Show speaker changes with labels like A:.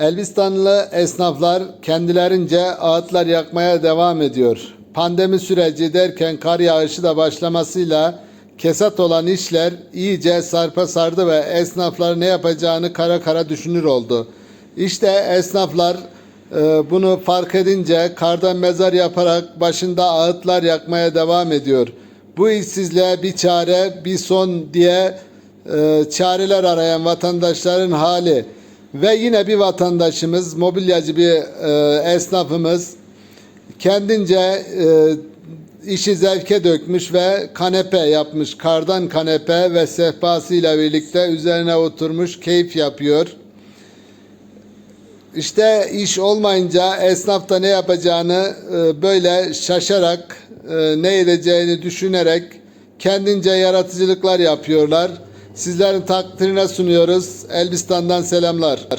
A: Elbistanlı esnaflar kendilerince ağıtlar yakmaya devam ediyor. Pandemi süreci derken kar yağışı da başlamasıyla kesat olan işler iyice sarpa sardı ve esnaflar ne yapacağını kara kara düşünür oldu. İşte esnaflar e, bunu fark edince kardan mezar yaparak başında ağıtlar yakmaya devam ediyor. Bu işsizliğe bir çare, bir son diye e, çareler arayan vatandaşların hali ve yine bir vatandaşımız, mobilyacı bir e, esnafımız kendince e, işi zevke dökmüş ve kanepe yapmış. Kardan kanepe ve sehpasıyla birlikte üzerine oturmuş, keyif yapıyor. İşte iş olmayınca esnaf da ne yapacağını e, böyle şaşarak, e, ne edeceğini düşünerek kendince yaratıcılıklar yapıyorlar. Sizlerin takdirine sunuyoruz. Elbistan'dan selamlar.